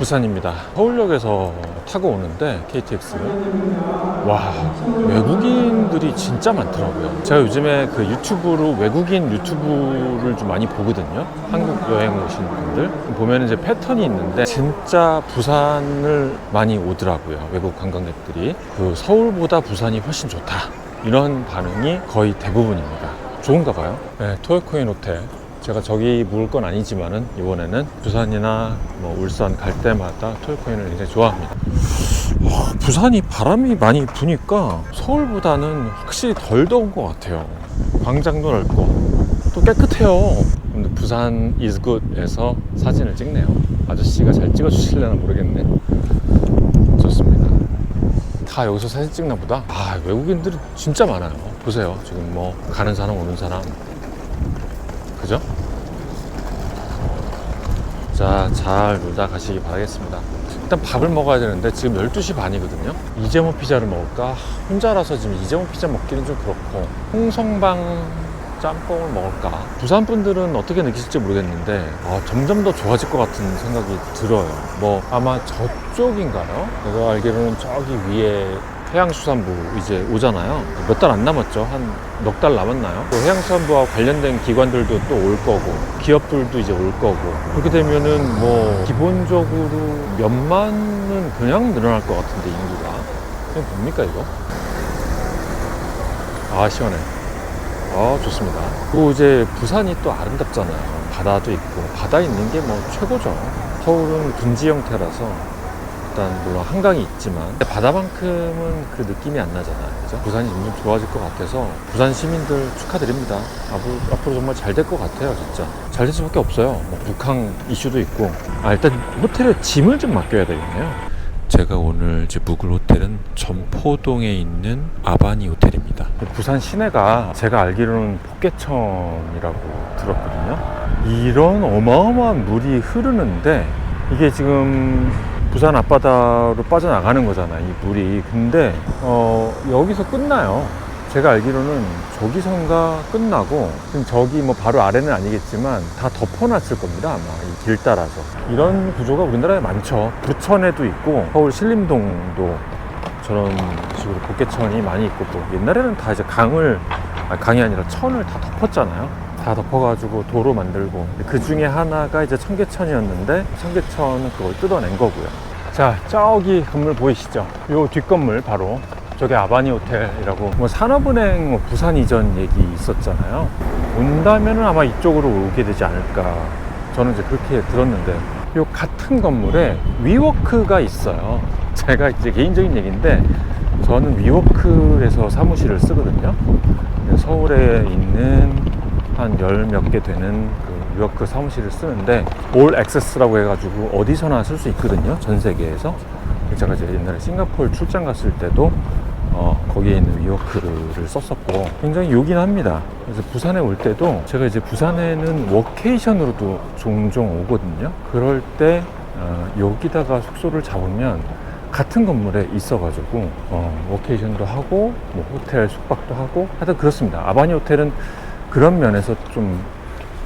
부산입니다. 서울역에서 타고 오는데 KTX 와 외국인들이 진짜 많더라고요. 제가 요즘에 그 유튜브로 외국인 유튜브를 좀 많이 보거든요. 한국 여행 오신 분들 보면 이제 패턴이 있는데 진짜 부산을 많이 오더라고요. 외국 관광객들이 그 서울보다 부산이 훨씬 좋다. 이런 반응이 거의 대부분입니다. 좋은가 봐요. 네, 토요코인 호텔. 제가 저기 묵을 건 아니지만은 이번에는 부산이나 뭐 울산 갈 때마다 토요코인을 굉장히 좋아합니다. 아, 부산이 바람이 많이 부니까 서울보다는 확실히 덜 더운 것 같아요. 광장도 넓고 또 깨끗해요. 근데 부산 good에서 사진을 찍네요. 아저씨가 잘 찍어주실려나 모르겠네. 좋습니다. 다 여기서 사진 찍나 보다. 아 외국인들이 진짜 많아요. 보세요. 지금 뭐 가는 사람 오는 사람. 그죠? 자, 잘 놀다 가시기 바라겠습니다. 일단 밥을 먹어야 되는데 지금 12시 반이거든요. 이재모 피자를 먹을까? 혼자라서 지금 이재모 피자 먹기는 좀 그렇고 홍성방 짬뽕을 먹을까? 부산 분들은 어떻게 느끼실지 모르겠는데 아, 점점 더 좋아질 것 같은 생각이 들어요. 뭐 아마 저쪽인가요? 내가 알기로는 저기 위에 해양수산부 이제 오잖아요. 몇 달 안 남았죠. 한 넉 달 남았나요? 또 해양수산부와 관련된 기관들도 또 올 거고, 기업들도 이제 올 거고. 그렇게 되면은 뭐, 기본적으로 몇만은 그냥 늘어날 것 같은데, 인구가. 그냥 뭡니까, 이거? 아, 시원해. 아, 좋습니다. 또 이제 부산이 또 아름답잖아요. 바다도 있고, 바다 있는 게 뭐 최고죠. 서울은 분지 형태라서 일단 물론 한강이 있지만 바다만큼은 그 느낌이 안 나잖아요. 그죠? 부산이 점점 좋아질 것 같아서 부산 시민들 축하드립니다. 앞으로, 앞으로 정말 잘 될 것 같아요, 진짜. 잘 될 수밖에 없어요. 뭐 북한 이슈도 있고. 아, 일단 호텔에 짐을 좀 맡겨야 되겠네요. 제가 오늘 이제 묵을 호텔은 점포동에 있는 아바니 호텔입니다. 부산 시내가 제가 알기로는 포개천이라고 들었거든요. 이런 어마어마한 물이 흐르는데 이게 지금 부산 앞바다로 빠져나가는 거잖아요, 이 물이. 근데 어, 여기서 끝나요. 제가 알기로는 저기선가 끝나고 지금 저기 뭐 바로 아래는 아니겠지만 다 덮어놨을 겁니다 아마 이 길 따라서 이런 구조가 우리나라에 많죠 부천에도 있고 서울 신림동도 저런 식으로 복개천이 많이 있고 또 옛날에는 다 이제 강을 아, 강이 아니라 천을 다 덮었잖아요 다 덮어가지고 도로 만들고. 그 중에 하나가 이제 청계천이었는데 청계천은 그걸 뜯어낸 거고요. 자 저기 건물 보이시죠? 요 뒷건물 바로 저게 아바니 호텔이라고. 뭐 산업은행 뭐 부산 이전 얘기 있었잖아요. 온다면은 아마 이쪽으로 오게 되지 않을까. 저는 이제 그렇게 들었는데. 요 같은 건물에 위워크가 있어요. 제가 이제 개인적인 얘기인데 저는 위워크에서 사무실을 쓰거든요. 서울에 있는 한 열 몇 개 되는 그 위워크 사무실을 쓰는데 올 액세스라고 해가지고 어디서나 쓸 수 있거든요 전 세계에서 제가 이제 옛날에 싱가포르 출장 갔을 때도 어, 거기에 있는 위워크를 썼었고 굉장히 요긴합니다. 그래서 부산에 올 때도 제가 이제 부산에는 워케이션으로도 종종 오거든요. 그럴 때 어, 여기다가 숙소를 잡으면 같은 건물에 있어가지고 어, 워케이션도 하고 뭐 호텔 숙박도 하고 하여튼 그렇습니다. 아바니 호텔은 그런 면에서 좀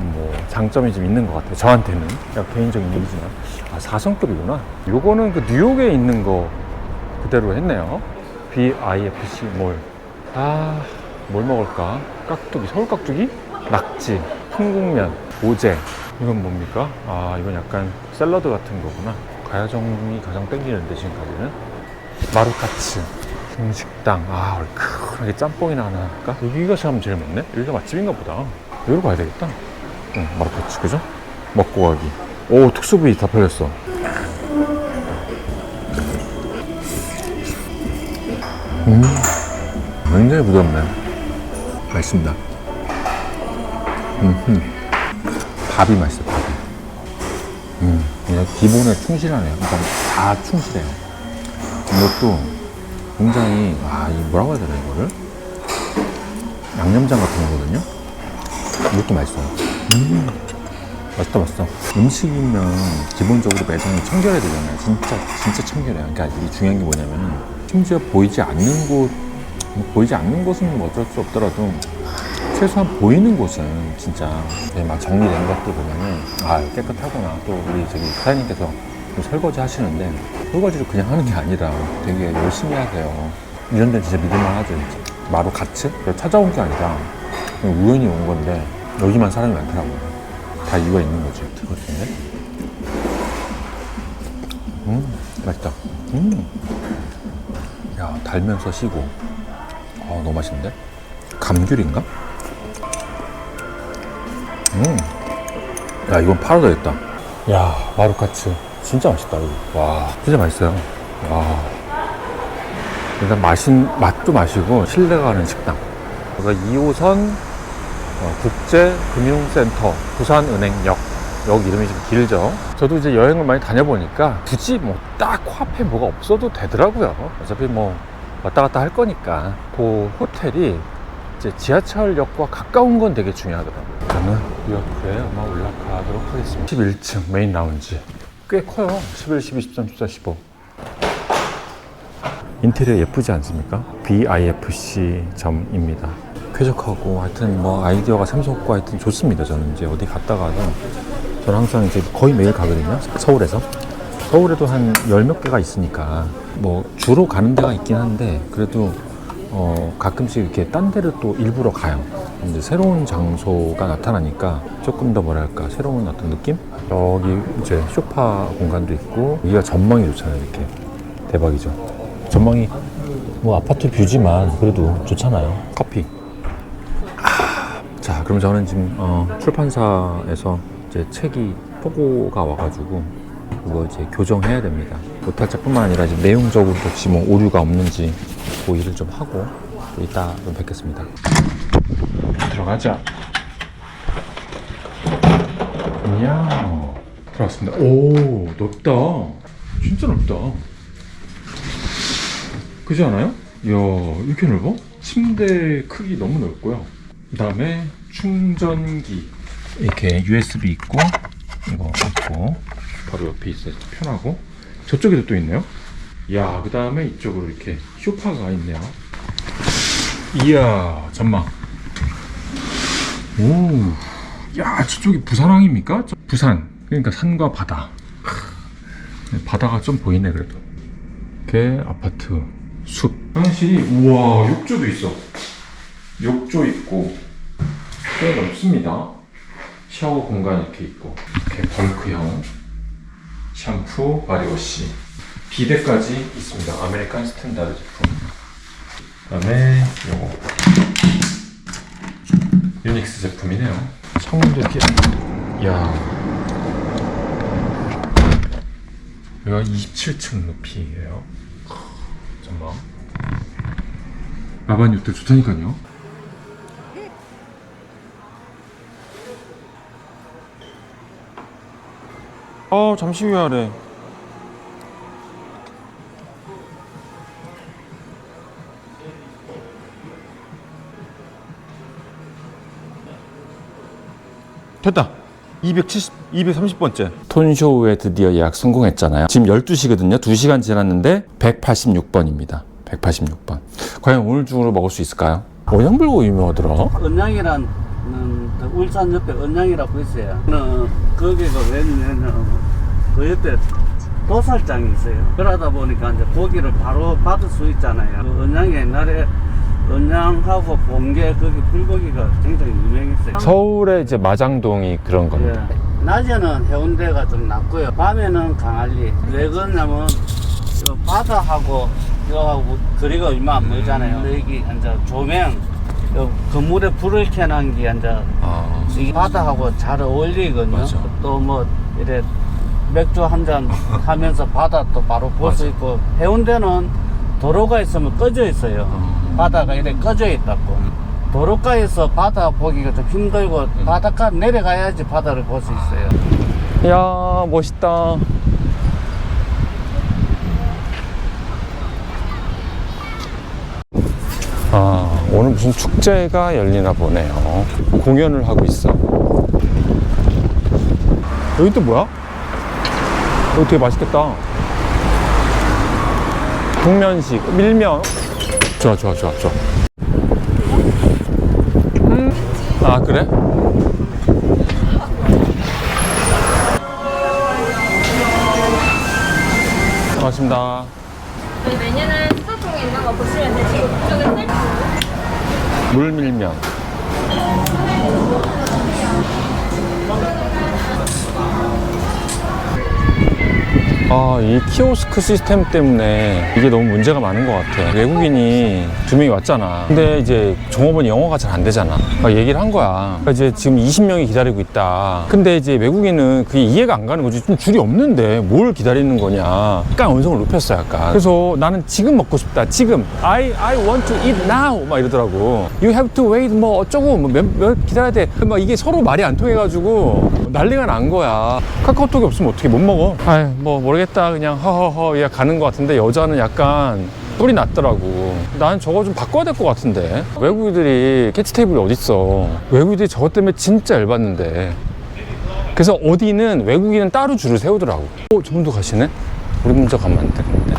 뭐 장점이 좀 있는 것 같아요. 저한테는 개인적인 얘기지만 아 4성급이구나. 요거는 그 뉴욕에 있는 거 그대로 했네요. BIFC 몰. 아, 뭘 먹을까? 깍두기, 서울 깍두기? 낙지, 풍국면, 오제. 이건 뭡니까? 아, 이건 약간 샐러드 같은 거구나. 가야정이 가장 땡기는데, 지금까지는. 마루카츠, 중식당. 아, 얼큰 하게 짬뽕이나 하나 할까? 여기가 참 제일 많네? 여기가 맛집인가 보다. 여기로 가야 되겠다. 응, 마루카츠, 그죠? 먹고 가기. 오, 특수부위 다 팔렸어. 음, 굉장히 부드럽네. 맛있습니다. 음, 밥이 맛있어, 밥이. 음, 그냥 기본에 충실하네요. 그러니까 다 충실해요. 이것도 굉장히, 아, 이 뭐라고 해야 되나, 이거를? 양념장 같은 거거든요? 이것도 맛있어요. 음, 맛있다, 맛있어. 음식이면 기본적으로 매장이 청결해야 되잖아요. 진짜, 진짜 청결해요. 그러니까 이게 중요한 게 뭐냐면은, 심지어 보이지 않는 곳, 뭐 보이지 않는 곳은 뭐 어쩔 수 없더라도 최소한 보이는 곳은 진짜 이렇게 막 정리된 것들 보면은 아 깨끗하구나 또 우리 저기 사장님께서 좀 설거지 하시는데 설거지를 그냥 하는 게 아니라 되게 열심히 하세요. 이런 데는 진짜 믿을만 하죠. 진짜. 마루 같이 찾아온 게 아니라 우연히 온 건데 여기만 사람이 많더라고요. 다 이유가 있는 거지. 그렇던데. 음, 맛있다. 음. 야, 달면서 시고. 아, 너무 맛있는데? 감귤인가? 음. 야, 이건 팔아도 되겠다. 야, 마루카츠. 진짜 맛있다, 이거. 와, 진짜 맛있어요. 와. 일단 마신, 맛도 마시고, 신뢰가 가는 식당. 여기가 2호선 어, 국제금융센터 부산은행역. 역 이름이 좀 길죠. 저도 이제 여행을 많이 다녀보니까 굳이 뭐 딱 코앞에 뭐가 없어도 되더라고요. 어차피 뭐 왔다 갔다 할 거니까. 그 호텔이 이제 지하철역과 가까운 건 되게 중요하더라고요. 저는 이 옆에 아마 올라가도록 하겠습니다. 11층 메인 라운지. 꽤 커요. 11, 12, 13, 14, 15. 인테리어 예쁘지 않습니까? BIFC 점입니다. 쾌적하고 하여튼 뭐 아이디어가 샘솟고 하여튼 좋습니다. 저는 이제 어디 갔다가도 저는 항상 이제 거의 매일 가거든요. 서울에서. 서울에도 한 열 몇 개가 있으니까 뭐 주로 가는 데가 있긴 한데 그래도 어 가끔씩 이렇게 딴 데를 또 일부러 가요. 이제 새로운 장소가 나타나니까 조금 더 뭐랄까 새로운 어떤 느낌? 여기 이제 소파 공간도 있고 여기가 전망이 좋잖아요. 이렇게 대박이죠. 전망이 뭐 아파트 뷰지만 그래도 좋잖아요. 커피. 아, 자, 그럼 저는 지금 어, 출판사에서 이제 책이 포고가 와가지고 그거 이제 교정해야 됩니다. 오탈자뿐만 아니라 이제 내용적으로 혹시 뭐 오류가 없는지 그 일을 좀 하고 또 이따 좀 뵙겠습니다. 들어가자. 이야, 들어왔습니다. 오, 넓다. 진짜 넓다. 그지 않아요? 이야, 이렇게 넓어? 침대 크기 너무 넓고요. 그 다음에 충전기. 이렇게 USB 있고, 이거 있고, 바로 옆에 있어서 편하고, 저쪽에도 또 있네요. 이야, 그 다음에 이쪽으로 이렇게 쇼파가 있네요. 이야, 전망. 오, 야, 저쪽이 부산항입니까? 저- 부산. 그러니까 산과 바다. 크, 바다가 좀 보이네, 그래도. 이렇게 아파트, 숲. 화장실이, 우와, 욕조도 있어. 욕조 있고, 꽤 넓습니다. 샤워 공간 이렇게 있고, 이렇게 벌크형, 샴푸, 바디워시, 비데까지 있습니다. 아메리칸 스탠다드 제품. 그 다음에 요거. 제품이네요. 창문도 이렇게, 이야. 여기가 27층 높이에요. 전망. 라반 요트 좋다니까요. 어, 잠시 후에 하래. 됐다. 270, 230번째. 톤쇼우에 드디어 예약 성공했잖아요. 지금 12시거든요. 2시간 지났는데 186번입니다. 186번. 과연 오늘 중으로 먹을 수 있을까요? 원양불고 유명하더라. 은양이란 음, 울산 옆에 은양이라고 있어요. 는 거기가 왜냐면 그 옆에 도살장이 있어요. 그러다 보니까 이제 고기를 바로 받을 수 있잖아요. 그 은양이 옛날에 은양하고 본게 거기 불고기가 굉장히 유명했어요. 서울의 이제 마장동이 그런 겁니다. 예. 낮에는 해운대가 좀 낫고요. 밤에는 강할리. 왜 그러냐면 저 바다하고 이거하고 거리가 얼마 안 멀잖아요. 근데 여기 이제 조명, 요 건물에 불을 켜놓은 게 이제 아, 이 바다하고 잘 어울리거든요. 맞아. 또 뭐 이래 맥주 한 잔 하면서 바다 또 바로 볼 수 맞아. 있고 해운대는 도로가 있으면 꺼져 있어요. 바다가 이래 꺼져 있다고. 도로가에서 바다 보기가 좀 힘들고 바닷가 내려가야지 바다를 볼 수 있어요. 야 멋있다. 아 오늘 무슨 축제가 열리나 보네요. 공연을 하고 있어. 여기 또 뭐야? 여기 되게 맛있겠다. 국면식 밀면. 좋아 좋아 좋아 좋아. 음. 아 그래? 고맙습니다. 저희 메뉴는 스타통에 있는 거 보시면 되시고 이쪽에 셀프 물밀면. 아, 이 키오스크 시스템 때문에 이게 너무 문제가 많은 것 같아. 외국인이 두 명이 왔잖아. 근데 이제 종업원이 영어가 잘 안 되잖아. 막 얘기를 한 거야. 그러니까 이제 지금 20명이 기다리고 있다. 근데 이제 외국인은 그게 이해가 안 가는 거지. 좀 줄이 없는데 뭘 기다리는 거냐. 약간 언성을 높였어, 약간. 그래서 나는 지금 먹고 싶다. 지금. I, I want to eat now. 막 이러더라고. You have to wait. 뭐 어쩌고. 뭐 몇, 몇 기다려야 돼. 막 이게 서로 말이 안 통해가지고 난리가 난 거야. 카카오톡이 없으면 어떻게 못 먹어? 아이, 뭐 모르겠 다. 그냥 허허허. 얘 가는 것 같은데 여자는 약간 뿔이 났더라고. 난 저거 좀 바꿔야 될 것 같은데. 외국인들이 캐치 테이블이 어딨어. 외국인들이 저것 때문에 진짜 열받는데. 그래서 어디는 외국인은 따로 줄을 세우더라고. 어, 저분도 가시네? 우리 먼저 가면 안 되는데.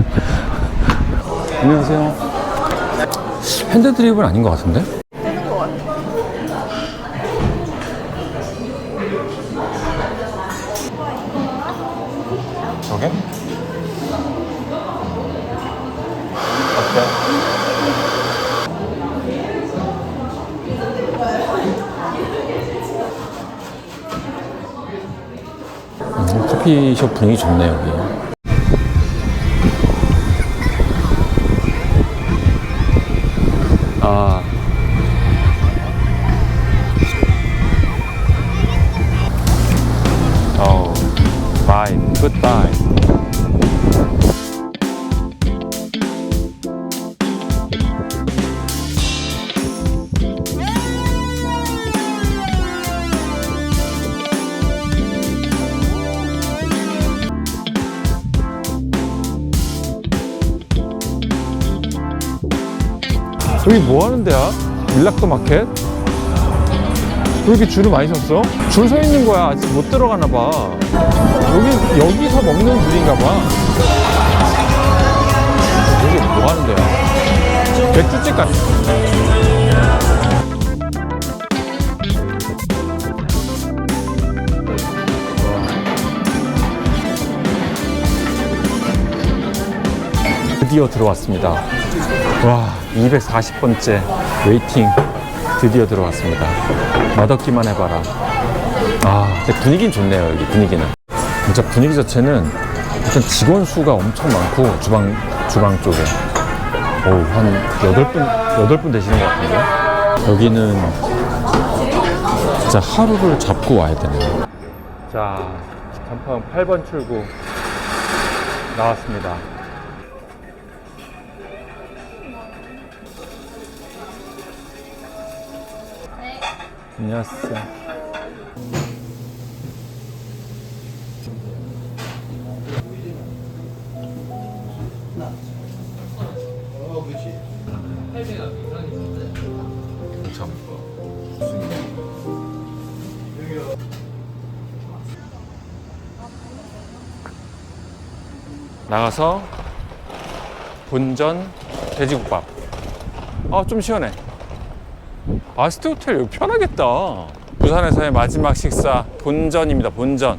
안녕하세요. 핸드드립은 아닌 것 같은데? 저게? 어때? 음, 커피 숍 분위기 좋네 여기. 여기 뭐 하는 데야? 밀락도 마켓? 왜 이렇게 줄을 많이 섰어? 줄 서 있는 거야. 아직 못 들어가나 봐. 여기, 여기서 먹는 줄인가 봐. 여기 뭐 하는 데야? 맥주집 같아. 드디어 들어왔습니다. 와, 240번째 웨이팅 드디어 들어왔습니다. 맛없기만 해봐라. 아, 분위기는 좋네요, 여기 분위기는. 진짜 분위기 자체는 일단 직원 수가 엄청 많고, 주방, 주방 쪽에. 어우, 한 8분, 8분 되시는 것 같은데. 여기는 진짜 하루를 잡고 와야 되네요. 자, 간판 8번 출구 나왔습니다. 안녕하세요. 나가서 본전 돼지국밥. 아, 좀 시원해. 아스트 호텔 여기 편하겠다. 부산에서의 마지막 식사 본전입니다. 본전.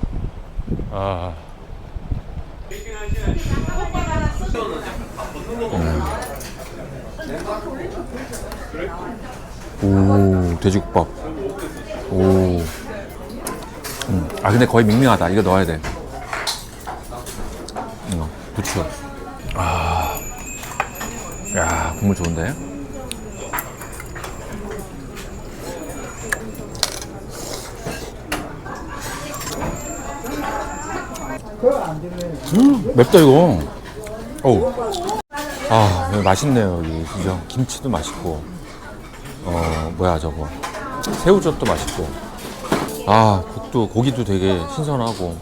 아. 음. 오 돼지국밥. 오. 음. 아 근데 거의 밍밍하다. 이거 넣어야 돼. 이거 부추. 아. 야 국물 좋은데. 음, 맵다 이거. 오. 아, 맛있네요 여기. 그죠? 김치도 맛있고. 어, 뭐야 저거. 새우젓도 맛있고. 아, 국도 고기도 되게 신선하고.